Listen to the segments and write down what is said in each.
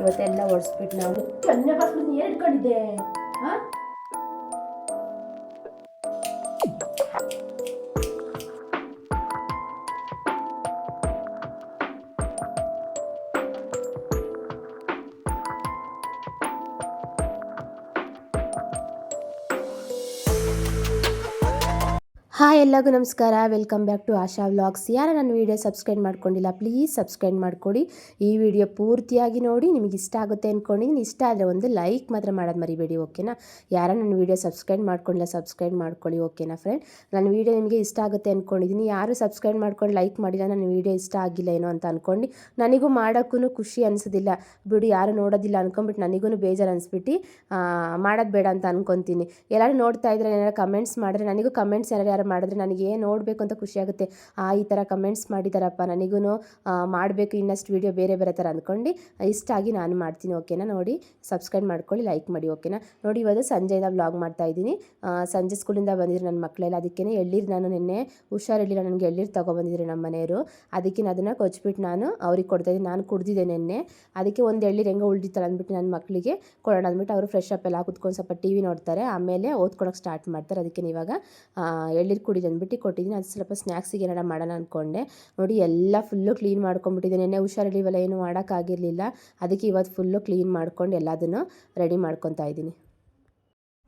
ಇವತ್ತೆಲ್ಲ ಒರೆಸ್ಬಿಟ್ಟು ನಾವು. ಅನ್ನ ಬಾಸ್ಮತಿ ಏನು ಇಟ್ಕೊಂಡಿದ್ದೆ? ಹಾಂ? ಹಾಯ್ ಎಲ್ಲರಿಗೂ ನಮಸ್ಕಾರ. Welcome back to Asha vlogs ಯಾರು ನನ್ನ ವೀಡಿಯೋ ಸಬ್ಸ್ಕ್ರೈಬ್ ಮಾಡ್ಕೊಂಡಿಲ್ಲ ಪ್ಲೀಸ್ ಸಬ್ಸ್ಕ್ರೈಬ್ ಮಾಡ್ಕೊಡಿ. ಈ ವಿಡಿಯೋ ಪೂರ್ತಿಯಾಗಿ ನೋಡಿ, ನಿಮಗೆ ಇಷ್ಟ ಆಗುತ್ತೆ ಅಂದ್ಕೊಂಡಿದ್ದೀನಿ ಇಷ್ಟ ಆದರೆ ಒಂದು ಲೈಕ್ ಮಾತ್ರ ಮಾಡೋದು ಮರಿಬೇಡಿ ಓಕೆನಾ ಯಾರ ನನ್ನ ವೀಡಿಯೋ ಸಬ್ಸ್ಕ್ರೈಬ್ ಮಾಡ್ಕೊಂಡಿಲ್ಲ ಸಬ್ಸ್ಕ್ರೈಬ್ ಮಾಡ್ಕೊಳ್ಳಿ ಓಕೆನಾ ಫ್ರೆಂಡ್ ನನ್ನ ವೀಡಿಯೋ ನಿಮಗೆ ಇಷ್ಟ ಆಗುತ್ತೆ ಅಂದ್ಕೊಂಡಿದ್ದೀನಿ ಯಾರು ಸಬ್ಸ್ಕ್ರೈಬ್ ಮಾಡ್ಕೊಂಡು ಲೈಕ್ ಮಾಡಿಲ್ಲ, ನನ್ನ ವೀಡಿಯೋ ಇಷ್ಟ ಆಗಿಲ್ಲ ಏನೋ ಅಂತ ಅಂದ್ಕೊಂಡು ನನಗೂ ಮಾಡೋಕ್ಕೂ ಖುಷಿ ಅನಿಸೋದಿಲ್ಲ. ಬಿಡು, ಯಾರು ನೋಡೋದಿಲ್ಲ ಅಂದ್ಕೊಂಬಿಟ್ಟು ನನಗೂ ಬೇಜಾರು ಅನಿಸ್ಬಿಟ್ಟು ಮಾಡೋದು ಬೇಡ ಅಂತ ಅನ್ಕೊತೀನಿ. ಎಲ್ಲರೂ ನೋಡ್ತಾ ಇದ್ರೆ ಏನಾರು ಕಮೆಂಟ್ಸ್ ಮಾಡಿದ್ರೆ ನನಗೂ ಕಮೆಂಟ್ಸ್ ಯಾರು ಯಾರು ಮಾಡಿದ್ರೆ ನನಗೆ ನೋಡಬೇಕು ಅಂತ ಖುಷಿ ಆಗುತ್ತೆ. ಆ, ಈ ಥರ ಕಮೆಂಟ್ಸ್ ಮಾಡಿದಾರಪ್ಪ ನನಗೂ ಮಾಡಬೇಕು, ಇನ್ನಷ್ಟು ವೀಡಿಯೋ ಬೇರೆ ಬೇರೆ ಥರ ಅಂದ್ಕೊಂಡು ಇಷ್ಟ ಆಗಿ ನಾನು ಮಾಡ್ತೀನಿ ಓಕೆನಾ ನೋಡಿ ಸಬ್ಸ್ಕ್ರೈಬ್ ಮಾಡ್ಕೊಳ್ಳಿ ಲೈಕ್ ಮಾಡಿ ಓಕೆನಾ ನೋಡಿ ಇವತ್ತು ಸಂಜೆಯಿಂದ ವ್ಲಾಗ್ ಮಾಡ್ತಾ ಇದ್ದೀನಿ. ಸಂಜೆ ಸ್ಕೂಲಿಂದ ಬಂದಿದ್ರು ನನ್ನ ಮಕ್ಕಳೆಲ್ಲ ಅದಕ್ಕೆ ಎಳ್ಳೀರು ನಾನು ನಿನ್ನೆ ಹುಷಾರಿರಲಿಲ್ಲ ನನಗೆ ಎಳ್ಳೀರು ತೊಗೊಬಂದಿದ್ರು ನಮ್ಮ ಮನೆಯವರು. ಅದಕ್ಕೆ ಅದನ್ನು ಕೊಚ್ಬಿಟ್ಟು ನಾನು ಅವ್ರಿಗೆ ಕೊಡ್ತಾಯಿದ್ದೀನಿ ನಾನು ಕುಡ್ದಿದ್ದೆ ನಿನ್ನೆ. ಅದಕ್ಕೆ ಒಂದು ಎಳ್ಳೀರು ಹೆಂಗೆ ಉಳ್ದಿತ್ತಲ್ಲ ಅಂದ್ಬಿಟ್ಟು ನನ್ನ ಮಕ್ಕಳಿಗೆ ಕೊಡೋಣ ಅಂದ್ಬಿಟ್ಟು ಅವರು ಫ್ರೆಶ್ ಅಪ್ ಎಲ್ಲ ಕುತ್ಕೊಂಡು ಸ್ವಲ್ಪ ಟಿ ವಿ ನೋಡ್ತಾರೆ. ಆಮೇಲೆ ಓದ್ಕೊಳಕ್ಕೆ ಸ್ಟಾರ್ಟ್ ಮಾಡ್ತಾರೆ. ಅದಕ್ಕೆ ಇವಾಗ ಎಳ್ಳೀರು ಕುಡಿದು ಅಂದ್ಬಿಟ್ಟು ಕೊಟ್ಟಿದ್ದೀನಿ. ಅದು ಸ್ವಲ್ಪ ಸ್ನ್ಯಾಕ್ಸಿಗೆ ಏನಾರ ಮಾಡೋಣ ಅಂದ್ಕೊಂಡೆ ನೋಡಿ ಎಲ್ಲ ಫುಲ್ಲು ಕ್ಲೀನ್ ಮಾಡ್ಕೊಂಡ್ಬಿಟ್ಟಿದ್ದೆ ನೆನ್ನೆ ಹುಷಾರಿರ್ಲಿವಲ್ಲ, ಏನು ಮಾಡೋಕ್ಕಾಗಿರಲಿಲ್ಲ ಅದಕ್ಕೆ ಇವತ್ತು ಫುಲ್ಲು ಕ್ಲೀನ್ ಮಾಡ್ಕೊಂಡು ಎಲ್ಲದನ್ನು ರೆಡಿ ಮಾಡ್ಕೊತಾ ಇದ್ದೀನಿ.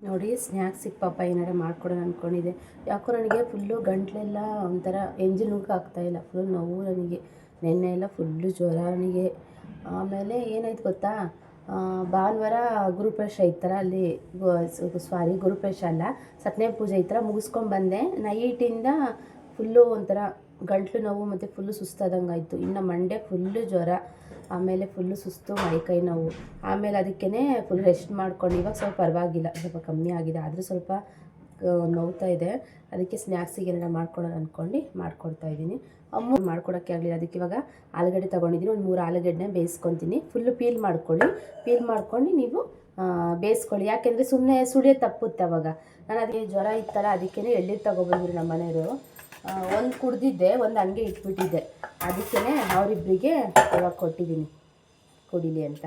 ನೋಡಿ ಸ್ನ್ಯಾಕ್ಸಿಗೆ ಪಾಪ ಏನಾರ ಮಾಡ್ಕೊಡೋಣ ಅಂದ್ಕೊಂಡಿದ್ದೆ ಯಾಕೋ ನನಗೆ ಫುಲ್ಲು ಗಂಟ್ಲೆಲ್ಲ ಒಂಥರ ಎಂಜಿನ್ ಆಗ್ತಾಯಿಲ್ಲ ಫುಲ್ ನೋವು ನನಗೆ. ನೆನ್ನೆ ಎಲ್ಲ ಫುಲ್ಲು ಜ್ವರ ನನಗೆ. ಆಮೇಲೆ ಏನಾಯ್ತು ಗೊತ್ತಾ? ಭಾನುವಾರ ಗುರುಪ್ರೇಶ ಇತ್ತರ, ಅಲ್ಲಿ ಸಾರಿ ಗುರುಪ್ರೇಶ ಅಲ್ಲ ಸತ್ಯನಾರಾಯಣ ಪೂಜೆ ಈ ಥರ ಮುಗಿಸ್ಕೊಂಡು ಬಂದೆ. ನೈಟಿಂದ ಫುಲ್ಲು ಒಂಥರ ಗಂಟ್ಲು ನೋವು, ಮತ್ತು ಫುಲ್ಲು ಸುಸ್ತಾದಂಗೆ ಆಯಿತು. ಇನ್ನು ಮಂಡೆ ಫುಲ್ಲು ಜ್ವರ, ಆಮೇಲೆ ಫುಲ್ಲು ಸುಸ್ತು ಮೈಕೈ ನೋವು. ಆಮೇಲೆ ಅದಕ್ಕೇ ಫುಲ್ ರೆಸ್ಟ್ ಮಾಡ್ಕೊಂಡು, ಇವಾಗ ಸ್ವಲ್ಪ ಪರವಾಗಿಲ್ಲ, ಸ್ವಲ್ಪ ಕಮ್ಮಿ ಆಗಿದೆ. ಆದರೂ ಸ್ವಲ್ಪ ನೋವ್ತಾ ಇದೆ. ಅದಕ್ಕೆ ಸ್ನ್ಯಾಕ್ಸಿಗೆ ಏನಾರ ಮಾಡ್ಕೊಳ್ಳೋಣ ಅಂದ್ಕೊಂಡು ಮಾಡ್ಕೊಡ್ತಾ ಇದ್ದೀನಿ. ಅಮ್ಮ ಮಾಡ್ಕೊಡೋಕ್ಕೆ ಆಗಲಿಲ್ಲ. ಅದಕ್ಕೆ ಇವಾಗ ಆಲೂಗಡ್ಡೆ ತೊಗೊಂಡಿದ್ದೀನಿ. ಒಂದು ಮೂರು ಆಲೂಗಡ್ಡೆ ಬೇಯಿಸ್ಕೊತೀನಿ. ಫುಲ್ಲು ಪೀಲ್ ಮಾಡ್ಕೊಳ್ಳಿ. ಪೀಲ್ ಮಾಡ್ಕೊಂಡು ನೀವು ಬೇಯಿಸ್ಕೊಳ್ಳಿ. ಯಾಕೆಂದರೆ ಸುಮ್ಮನೆ ಸುಳಿಯೋ ತಪ್ಪುತ್ತೆ ಅವಾಗ. ನಾನು ಅದಕ್ಕೆ ಜ್ವರ ಇತ್ತಲ್ಲ ಅದಕ್ಕೇ ಎಳ್ಳೀರು ತೊಗೊಬಂದ್ರು ನಮ್ಮ ಮನೆಯವರು. ಒಂದು ಕುಡ್ದಿದ್ದೆ, ಒಂದು ಹಂಗೆ ಇಟ್ಬಿಟ್ಟಿದ್ದೆ. ಅದಕ್ಕೇ ಅವರಿಬ್ಬರಿಗೆ ಇವಾಗ ಕೊಟ್ಟಿದ್ದೀನಿ ಕುಡೀಲಿ ಅಂತ.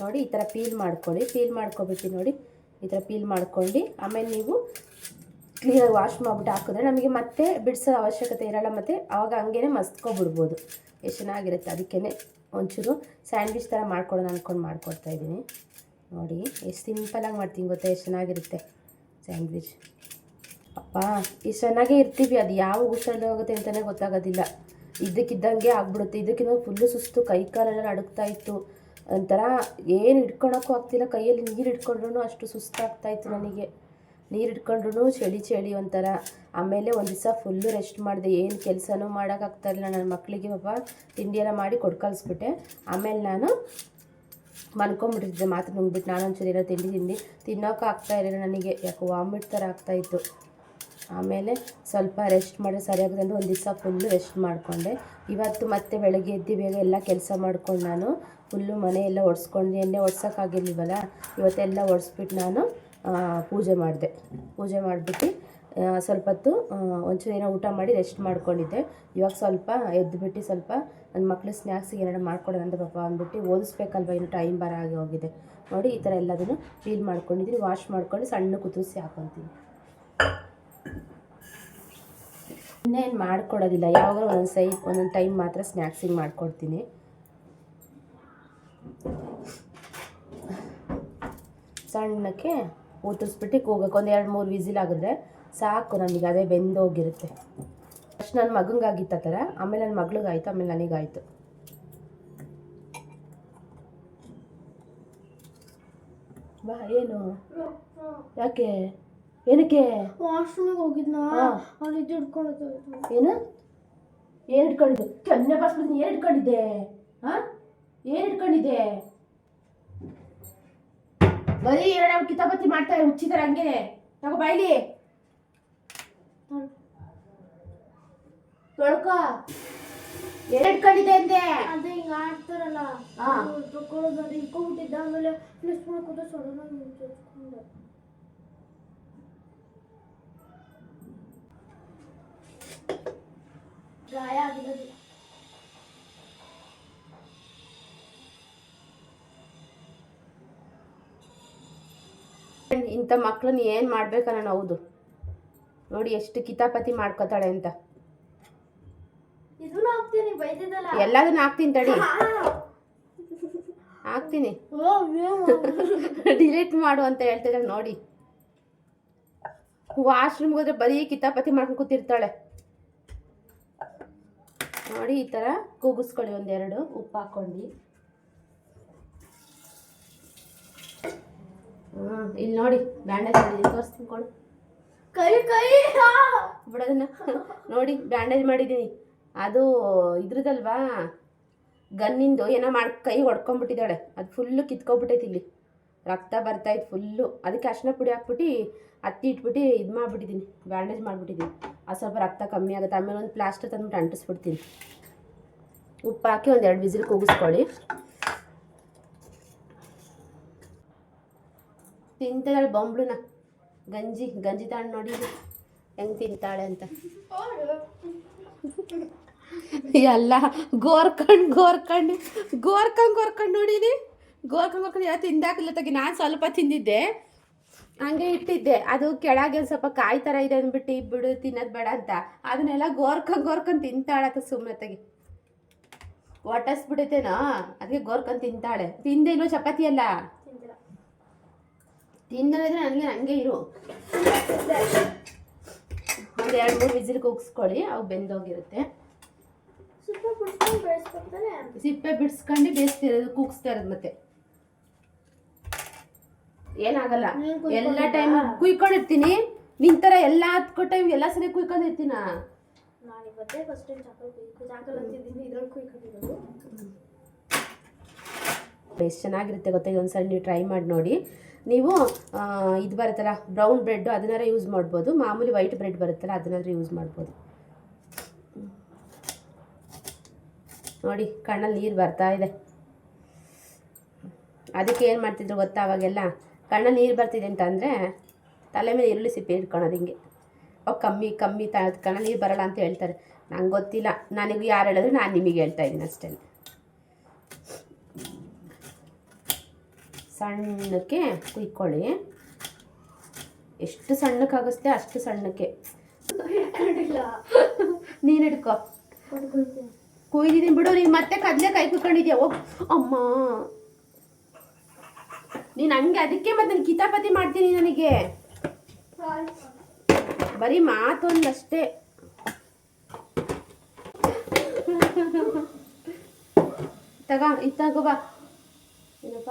ನೋಡಿ, ಈ ಥರ ಪೀಲ್ ಮಾಡ್ಕೊಳ್ಳಿ. ಪೀಲ್ ಮಾಡ್ಕೊಬಿಟ್ಟು ನೋಡಿ ಈ ಥರ ಪೀಲ್ ಮಾಡ್ಕೊಂಡು, ಆಮೇಲೆ ನೀವು ಕ್ಲೀನಾಗಿ ವಾಶ್ ಮಾಡಿಬಿಟ್ಟು ಹಾಕಿದ್ರೆ ನಮಗೆ ಮತ್ತೆ ಬಿಡಿಸೋ ಅವಶ್ಯಕತೆ ಇರೋಲ್ಲ, ಮತ್ತು ಆವಾಗ ಹಂಗೇ ಮಸ್ತ್ಕೊಬಿಡ್ಬೋದು. ಎಷ್ಟು ಚೆನ್ನಾಗಿರುತ್ತೆ ಅದಕ್ಕೇ ಒಂಚೂರು ಸ್ಯಾಂಡ್ವಿಚ್ ಥರ ಮಾಡ್ಕೊಡೋಣ ಅಂದ್ಕೊಂಡು ಮಾಡ್ಕೊಡ್ತಾ ಇದ್ದೀನಿ. ನೋಡಿ, ಎಷ್ಟು ಸಿಂಪಲಾಗಿ ಮಾಡ್ತೀನಿ ಗೊತ್ತಾ, ಎಷ್ಟು ಚೆನ್ನಾಗಿರುತ್ತೆ ಸ್ಯಾಂಡ್ವಿಚ್ ಅಪ್ಪ ಎಷ್ಟು ಚೆನ್ನಾಗೇ ಇರ್ತೀವಿ, ಅದು ಯಾವ ಉಸಿರಲ್ಲಿ ಹೋಗುತ್ತೆ ಅಂತಲೇ ಗೊತ್ತಾಗೋದಿಲ್ಲ. ಇದ್ದಕ್ಕಿದ್ದಂಗೆ ಆಗ್ಬಿಡುತ್ತೆ, ಇದಕ್ಕಿಂತ ಫುಲ್ಲು ಸುಸ್ತು ಕೈ ಕಾಲೆಲ್ಲ ನಡುಕ್ತಾ ಇತ್ತು. ಒಂಥರ ಏನು ಹಿಡ್ಕೊಳಕ್ಕೂ ಆಗ್ತಿಲ್ಲ. ಕೈಯಲ್ಲಿ ನೀರು ಹಿಡ್ಕೊಂಡ್ರು ಅಷ್ಟು ಸುಸ್ತಾಗ್ತಾಯಿತ್ತು ನನಗೆ. ನೀರು ಹಿಡ್ಕೊಂಡ್ರು ಚಳಿ ಚಳಿ ಒಂಥರ. ಆಮೇಲೆ ಒಂದು ದಿವಸ ಫುಲ್ಲು ರೆಸ್ಟ್ ಮಾಡಿದೆ. ಏನು ಕೆಲಸನೂ ಮಾಡೋಕ್ಕಾಗ್ತಾ ಇರಲಿಲ್ಲ. ನನ್ನ ಮಕ್ಕಳಿಗೆ ಪಾಪ ತಿಂಡಿ ಎಲ್ಲ ಮಾಡಿ ಕೊಟ್ಟು ಕಳಿಸ್ಬಿಟ್ಟೆ. ಆಮೇಲೆ ನಾನು ಮನ್ಕೊಂಬಿಟ್ಟಿದ್ದೆ ಮಾತ್ರ ನುಂಗ್ಬಿಟ್ಟು ನಾನು ಒಂಚೂರು ಏನೋ ತಿಂಡಿ ತಿಂಡಿ ತಿನ್ನೋಕೆ ಆಗ್ತಾ ಇರಲಿಲ್ಲ ನನಗೆ. ಯಾಕೋ ವಾಮಿಟ್ ಥರ ಆಗ್ತಾಯಿತ್ತು ಆಮೇಲೆ ಸ್ವಲ್ಪ ರೆಸ್ಟ್ ಮಾಡಿ ಸರಿಯಾಗಿ ಅಂದ್ರೆ ಒಂದು ದಿವಸ ಫುಲ್ಲು ರೆಸ್ಟ್ ಮಾಡಿಕೊಂಡೆ. ಇವತ್ತು ಮತ್ತೆ ಬೆಳಗ್ಗೆ ಎದ್ದು ಬೇಗ ಎಲ್ಲ ಕೆಲಸ ಮಾಡ್ಕೊಂಡು ನಾನು ಫುಲ್ಲು ಮನೆ ಎಲ್ಲ ಒರೆಸ್ಕೊಂಡು ಎಣ್ಣೆ ಒಡ್ಸೋಕ್ಕಾಗಿರ್ಲಿಲ್ವಲ್ಲ ಇವತ್ತೆಲ್ಲ ಒಡ್ಸ್ಬಿಟ್ಟು ನಾನು ಪೂಜೆ ಮಾಡಿದೆ. ಪೂಜೆ ಮಾಡಿಬಿಟ್ಟು ಸ್ವಲ್ಪ ಹೊತ್ತು ಒಂಚೂರು ಏನೋ ಊಟ ಮಾಡಿ ರೆಸ್ಟ್ ಮಾಡ್ಕೊಂಡಿದ್ದೆ. ಇವಾಗ ಸ್ವಲ್ಪ ಎದ್ದುಬಿಟ್ಟು ಸ್ವಲ್ಪ ನನ್ನ ಮಕ್ಕಳು ಸ್ನ್ಯಾಕ್ಸ್ ಏನಾರು ಮಾಡ್ಕೊಡೋಣ ಅಂತ ಪಾಪ ಅಂದ್ಬಿಟ್ಟು ಓದಿಸ್ಬೇಕಲ್ವ ಇನ್ನು ಟೈಮ್ ಬರ ಆಗಿ ಹೋಗಿದೆ. ನೋಡಿ ಈ ಥರ ಎಲ್ಲದನ್ನು ಫೀಲ್ ಮಾಡ್ಕೊಂಡಿದ್ದೀನಿ ವಾಶ್ ಮಾಡ್ಕೊಂಡು ಸಣ್ಣ ಕುದಿಸಿ ಹಾಕೊತೀನಿ. ಇನ್ನೇನು ಮಾಡ್ಕೊಡೋದಿಲ್ಲ ಯಾವಾಗ ಒಂದೊಂದು ಸೈ ಒಂದೊಂದು ಟೈಮ್ ಮಾತ್ರ ಸ್ನ್ಯಾಕ್ಸಿಗೆ ಮಾಡ್ಕೊಡ್ತೀನಿ. ಸಣ್ಣಕ್ಕೆ ಊತಿಸ್ಬಿಟ್ಟು ಕೂಗಕ್ಕೆ ಒಂದು ಎರಡು ಮೂರು ವಿಸಿಲ್ ಆಗಿದ್ರೆ ಸಾಕು ನನಗೆ ಅದೇ ಬೆಂದೋಗಿರುತ್ತೆ. ಫಸ್ಟ್ ನನ್ನ ಮಗಂಗಾಗಿತ್ತು ಆ ಥರ ಆಮೇಲೆ ನನ್ನ ಮಗಳಿಗಾಯ್ತು ಆಮೇಲೆ ನನಗಾಯಿತು. ಬಾ ಏನು? ಯಾಕೆ? ಏನಕ್ಕೆ? ವಾಶ್ರೂಮಿಗೆ ಹೋಗಿದ್ನ. ಅಲ್ಲಿ ಇದು ಏನು? ಏನು ಕನ್ಯಾ ಬಾಸ್ಮತಿ ಏನು ಇಟ್ಕೊಂಡಿದ್ದೆ ಹಾಂ? ಏನು ಇಟ್ಕೊಂಡಿದ್ದೆ ಬರೀ ಎರಡ ಕಿತಾಪತಿ ಮಾಡ್ತಾರೆ ಹುಚ್ಚಿದಾರೆ ಹಂಗೆ. ತಗೋ ಬಾಯ್ಲಿ. ತೊಳ್ಕೊ. ಎರಡ್ ಕಂಡಿದೆ ಅಂದೆ. ಅದು ಹಿಂಗ ಆಡ್ತಾರಲ್ಲ. ಅದು ಇಟ್ಕೊಂಡ್ಬಿಟ್ಟಿದ್ದೆ ಆಮೇಲೆ ಪ್ಲಸ್ ಮಾಡ್ಕೊಂಡು ಸಡನ್ ಆಗಿ ಇಂಥ ಮಕ್ಳನ್ನ ಏನು ಮಾಡ್ಬೇಕ ನಾನು ಹೌದು. ನೋಡಿ ಎಷ್ಟು ಕಿತಾಪತಿ ಮಾಡ್ಕೋತಾಳೆ ಅಂತ. ಎಲ್ಲದನ್ನ ಹಾಕ್ತೀನಿ ತಡಿ. ಹಾಕ್ತೀನಿ. ಡಿಲೀಟ್ ಮಾಡು ಅಂತ ಹೇಳ್ತಿದ್ದಾಳೆ ನೋಡಿ. ವಾಶ್ರೂಮ್ಗೆ ಹೋದ್ರೆ ಬರೀ ಕಿತಾಪತಿ ಮಾಡ್ಕೊಂಡು ಕೂತಿರ್ತಾಳೆ. ನೋಡಿ ಈ ಥರ ಕೂಗಿಸ್ಕೊಳ್ಳಿ ಒಂದೆರಡು. ಉಪ್ಪು ಹಾಕ್ಕೊಂಡು ಇಲ್ಲಿ ನೋಡಿ, ಬ್ಯಾಂಡೇಜ್ ಮಾಡಿದ್ದೀನಿ, ತೋರಿಸ್ತೀನಿ ಕೊಡು. ಕೈ ಕೈ ಬಿಡೋದನ್ನ. ನೋಡಿ, ಬ್ಯಾಂಡೇಜ್ ಮಾಡಿದ್ದೀನಿ. ಅದು ಇದ್ರದಲ್ವಾ? ಗನ್ನಿಂದು ಏನೋ ಮಾಡಿ, ಕೈ ಹೊಡ್ಕೊಂಬಿಟ್ಟಿದ್ದಾಳೆ ಅದು ಫುಲ್ಲು ಕಿತ್ಕೊಂಡ್ಬಿಟ್ಟೈತಿ ಇಲ್ಲಿ. ರಕ್ತ ಬರ್ತಾಯಿತ್ತು ಫುಲ್ಲು ಅದಕ್ಕೆ ಅರ್ಶಿನ ಪುಡಿ ಹಾಕ್ಬಿಟ್ಟು, ಹತ್ತಿ ಇಟ್ಬಿಟ್ಟು ಇದು ಮಾಡಿಬಿಟ್ಟಿದ್ದೀನಿ. ಬ್ಯಾಂಡೇಜ್ ಮಾಡಿಬಿಟ್ಟಿದ್ದೀನಿ. ಅದು ಸ್ವಲ್ಪ ರಕ್ತ ಕಮ್ಮಿ ಆಗುತ್ತೆ. ಆಮೇಲೆ ಒಂದು ಪ್ಲಾಸ್ಟರ್ ತಂದ್ಬಿಟ್ಟು ಅಂಟಿಸ್ಬಿಡ್ತೀನಿ. ಉಪ್ಪು ಹಾಕಿ ಒಂದು ಎರಡು ಕೂಗಿಸ್ಕೊಳ್ಳಿ. ತಿಂತಾಳೆ ಬೊಂಬ್ಳುನ. ಗಂಜಿ ಗಂಜಿ ತಾಂಡು ನೋಡಿ ಹೆಂಗೆ ತಿಂತಾಳೆ ಅಂತ. ಎಲ್ಲ ಗೋರ್ಕಂಡು ಗೋರ್ಕಂಡು, ಗೋರ್ಕಂಡ್, ಗೋರ್ಕಂಡು ನೋಡಿದಿ ಗೋರ್ಕಂಡ್, ಗೋರ್ಕಂಡು ಯಾವ ತಿಂದಾಕಿಲ್ಲ ತಗಿ. ನಾನು ಸ್ವಲ್ಪ ತಿಂದಿದ್ದೆ. ಹಂಗೆ ಇಟ್ಟಿದ್ದೆ. ಅದು ಕೆಳಗೆ ಒಂದು ಸ್ವಲ್ಪ ಕಾಯಿ ಥರ ಇದೆ ಅಂದ್ಬಿಟ್ಟು ಬಿಡು, ತಿನ್ನೋದು ಬೇಡ ಅಂತ. ಅದನ್ನೆಲ್ಲ ಗೋರ್ಕಂಡ್ ಗೋರ್ಕಂಡ್ ತಿಂತಾಳತ್ತ ಸುಮ್ಮನೆ ತಗಿ. ಒಟ್ಟಿಸ್ಬಿಡುತ್ತೇನೋ ಅದಕ್ಕೆ ಗೋರ್ಕಂಡು ತಿಂತಾಳೆ. ತಿಂದೇನೋ ಚಪಾತಿ ಅಲ್ಲ ತಿಂದ್ರೆ ನನಗೆ ಹಂಗೆ ಇರು. ಒಂದು ಎರಡು ಮೂರು ವಿಸಿಲ್ ಕೂಗಿಸ್ಕೊಳ್ಳಿ ಅವು ಬೆಂದೋಗಿರುತ್ತೆ. ಸಿಪ್ಪೆ ಬಿಡಿಸ್ಕೊಂಡು ಬೇಯಿಸ್ತಿರೋದು ಕೂಗಿಸ್ತಾ ಇರೋದು ಮತ್ತೆ. ಏನಾಗಲ್ಲ. ಎಲ್ಲ ಟೈಮ್ ಕುಯ್ಕೊಂಡಿರ್ತೀನಿ. ನಿನ್ ತರ ಎಲ್ಲ ಹತ್ಕೋ ಟೈಮ್ ಎಲ್ಲ ಸರಿ ಕುಯ್ಕೊಂಡಿರ್ತೀನ? ಎಷ್ಟು ಚೆನ್ನಾಗಿರುತ್ತೆ ಗೊತ್ತಾ ಒಂದ್ಸಲ ನೀವು ಟ್ರೈ ಮಾಡಿ ನೋಡಿ. ನೀವು ಇದು ಬರುತ್ತಲ್ಲ ಬ್ರೌನ್ ಬ್ರೆಡ್ ಅದನ್ನಾರ ಯೂಸ್ ಮಾಡ್ಬೋದು. ಮಾಮೂಲಿ ವೈಟ್ ಬ್ರೆಡ್ ಬರುತ್ತಲ್ಲ, ಅದನ್ನಾದ್ರೂ ಯೂಸ್ ಮಾಡ್ಬೋದು. ನೋಡಿ, ಕಣ್ಣಲ್ಲಿ ನೀರು ಬರ್ತಾ ಇದೆ. ಅದಕ್ಕೆ ಏನು ಮಾಡ್ತಿದ್ರು ಗೊತ್ತಾ ಅವಾಗೆಲ್ಲ? ಕಣ್ಣಲ್ಲಿ ನೀರು ಬರ್ತಿದೆ ಅಂತಂದರೆ, ತಲೆ ಮೇಲೆ ಈರುಳ್ಳಿ ಸಿಪ್ಪೆ ಇಟ್ಕೊಳೋದು ಹಿಂಗೆ. ಅವು ಕಮ್ಮಿ ಕಮ್ಮಿ ತ, ಕಣ್ಣಲ್ಲಿ ನೀರು ಬರೋಲ್ಲ ಅಂತ ಹೇಳ್ತಾರೆ. ನಂಗೆ ಗೊತ್ತಿಲ್ಲ. ನನಗೆ ಯಾರು ಹೇಳಿದ್ರು ನಾನು ನಿಮಗೆ ಹೇಳ್ತಾ ಇದ್ದೀನಿ ಅಷ್ಟೇ. ಸಣ್ಣಕ್ಕೆ ಕುಯ್ಕೊಳ್ಳಿ. ಎಷ್ಟು ಸಣ್ಣಕ್ಕಾಗಿಸ್ತೆ ಅಷ್ಟು ಸಣ್ಣಕ್ಕೆ. ನೀನು ಹಿಡ್ಕೊ. ಕುಯ್ದಿದ್ದೀನಿ ಬಿಡು, ನೀನು ಮತ್ತೆ ಕೈ ಕುಯ್ಕೊಂಡಿದ್ಯಾ? ಓ ಅಮ್ಮ. ನೀನು ಹಂಗೆ ಅದಕ್ಕೆ ಮತ್ತೆ ನಾನು ಕಿತಾಪತಿ ಮಾಡ್ತೀನಿ ನನಗೆ. ಬರೀ ಮಾತೊಂದಷ್ಟೇ. ತಗ, ಇದು ತಗೋ ಬಾ. ಏನಪ್ಪ?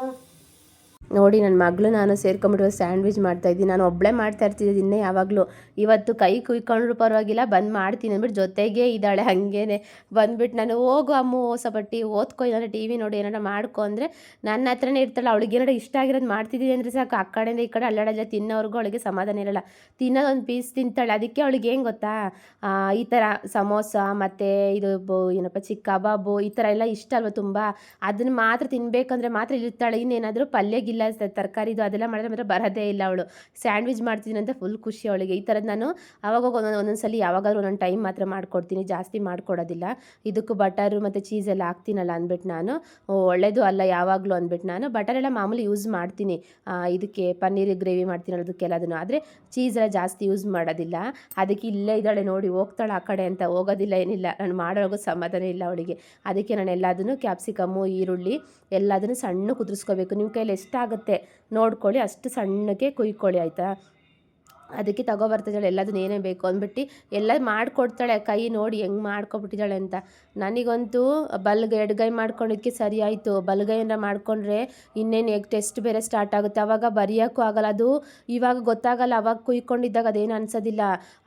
ನೋಡಿ ನನ್ನ ಮಗಳು ನಾನು ಸೇರ್ಕೊಂಬಿಟ್ಟು ಸ್ಯಾಂಡ್ವಿಚ್ ಮಾಡ್ತಾ ಇದ್ದೀನಿ. ನಾನು ಒಬ್ಬಳೇ ಮಾಡ್ತಾ ಇರ್ತಿದ್ದೆ ಇನ್ನೇ ಯಾವಾಗಲೂ. ಇವತ್ತು ಕೈ ಕುಯ್ಕೊಂಡ್ರು ಪರವಾಗಿಲ್ಲ, ಬಂದು ಮಾಡ್ತೀನಿ ಅಂದ್ಬಿಟ್ಟು ಜೊತೆಗೆ ಇದ್ದಾಳೆ ಹಾಗೇನೆ. ಬಂದ್ಬಿಟ್ಟು ನಾನು, ಹೋಗು ಅಮ್ಮು, ಹೊಸಪಟ್ಟಿ, ಓದ್ಕೊ ಏನಾರ ಟಿ ವಿ ನೋಡಿ, ಏನಾರ ಮಾಡ್ಕೊ ಅಂದರೆ ನನ್ನ ಹತ್ರನೇ ಇರ್ತಾಳೆ. ಅವಳಿಗೆ ಏನಾರ ಇಷ್ಟ ಆಗಿರೋದು ಮಾಡ್ತಿದ್ದೀನಿ ಅಂದರೆ ಸಾಕು. ಆ ಕಡೆಯಿಂದ ಈ ಕಡೆ ಅಲ್ಲಾಡಲ್ಲ ತಿನ್ನೋರ್ಗು ಅವಳಿಗೆ ಸಮಾಧಾನ ಇರಲ್ಲ. ತಿನ್ನೋದೊಂದು ಪೀಸ್ ತಿಂತಾಳೆ. ಅದಕ್ಕೆ ಅವಳಿಗೆ ಏನು ಗೊತ್ತಾ? ಈ ಥರ ಸಮೋಸ, ಮತ್ತು ಇದು ಏನಪ್ಪ, ಚಿಕ್ಕ ಕಬಾಬು, ಈ ಥರ ಎಲ್ಲ ಇಷ್ಟ ಅಲ್ವ ತುಂಬ? ಅದನ್ನು ಮಾತ್ರ ತಿನ್ನಬೇಕಂದ್ರೆ ಮಾತ್ರ ಇರ್ತಾಳೆ. ಇನ್ನೇನಾದರೂ ಪಲ್ಯಗಿಲ್ಲ ತರಕಾರಿದು ಅದೆಲ್ಲ ಮಾಡಿದ್ರೆ ಮಾತ್ರ ಬರೋದೇ ಇಲ್ಲ ಅವಳು. ಸ್ಯಾಂಡ್ವಿಚ್ ಮಾಡ್ತಿದ್ದೀನಿ ಅಂತ ಫುಲ್ ಖುಷಿ ಅವಳಿಗೆ. ಈ ಥರದ್ದು ನಾನು ಅವಾಗ ಒಂದೊಂದು ಒಂದೊಂದು ಸಲ ಯಾವಾಗಾದ್ರೂ ಒಂದೊಂದು ಟೈಮ್ ಮಾತ್ರ ಮಾಡಿಕೊಡ್ತೀನಿ. ಜಾಸ್ತಿ ಮಾಡ್ಕೊಡೋದಿಲ್ಲ. ಇದಕ್ಕೂ ಬಟರು ಮತ್ತು ಚೀಸ್ ಎಲ್ಲ ಹಾಕ್ತೀನಲ್ಲ ಅಂದ್ಬಿಟ್ಟು ನಾನು. ಒಳ್ಳೆಯದು ಅಲ್ಲ ಯಾವಾಗಲೂ ಅಂದ್ಬಿಟ್ಟು ನಾನು. ಬಟರ್ ಎಲ್ಲ ಮಾಮೂಲಿ ಯೂಸ್ ಮಾಡ್ತೀನಿ. ಇದಕ್ಕೆ ಪನ್ನೀರ್ ಗ್ರೇವಿ ಮಾಡ್ತೀನಿ ಅದಕ್ಕೆಲ್ಲದನ್ನು ಆದರೆ ಚೀಸ್ ಎಲ್ಲ ಜಾಸ್ತಿ ಯೂಸ್ ಮಾಡೋದಿಲ್ಲ. ಅದಕ್ಕೆ ಇಲ್ಲೇ ಇದ್ದಾಳೆ ನೋಡಿ, ಹೋಗ್ತಾಳೆ ಆ ಕಡೆ ಅಂತ ಹೋಗೋದಿಲ್ಲ ಏನಿಲ್ಲ. ನಾನು ಮಾಡೋಗೋ ಸಮಾಧಾನ ಇಲ್ಲ ಅವಳಿಗೆ. ಅದಕ್ಕೆ ನಾನು ಎಲ್ಲದನ್ನು ಕ್ಯಾಪ್ಸಿಕಮ್ಮು ಈರುಳ್ಳಿ ಎಲ್ಲದನ್ನು ಸಣ್ಣ ಕುದಿಸ್ಕೋಬೇಕು ನಿಮ್ಮ ಕೈಯಲ್ಲಿ ಎಷ್ಟಾಗುತ್ತೆ ನೋಡ್ಕೊಳ್ಳಿ ಅಷ್ಟು ಸಣ್ಣಕ್ಕೆ ಕುಯ್ಕೊಳ್ಳಿ ಆಯಿತಾ? ಅದಕ್ಕೆ ತಗೊಬರ್ತಿದ್ದಾಳೆ ಎಲ್ಲದನ್ನ ಏನೇ ಬೇಕು ಅಂದ್ಬಿಟ್ಟು ಎಲ್ಲ ಮಾಡಿಕೊಡ್ತಾಳೆ, ಕೈ ನೋಡಿ ಹೆಂಗೆ ಮಾಡ್ಕೊಬಿಟ್ಟಿದ್ದಾಳೆ ಅಂತ. ನನಗಂತೂ ಬಲ್ಗೈ ಎಡ್ಗೈ ಮಾಡ್ಕೊಂಡಿದ್ದಕ್ಕೆ ಸರಿ ಆಯಿತು. ಮಾಡ್ಕೊಂಡ್ರೆ ಮಾಡಿಕೊಂಡ್ರೆ ಇನ್ನೇನು ಎಗ್ ಟೆಸ್ಟ್ ಬೇರೆ ಸ್ಟಾರ್ಟ್ ಆಗುತ್ತೆ. ಅವಾಗ ಬರೆಯೋಕ್ಕೂ ಆಗಲ್ಲ. ಅದು ಇವಾಗ ಗೊತ್ತಾಗಲ್ಲ. ಅವಾಗ ಕುಯ್ಕೊಂಡಿದ್ದಾಗ ಅದೇನು ಅನ್ಸೋದಿಲ್ಲ.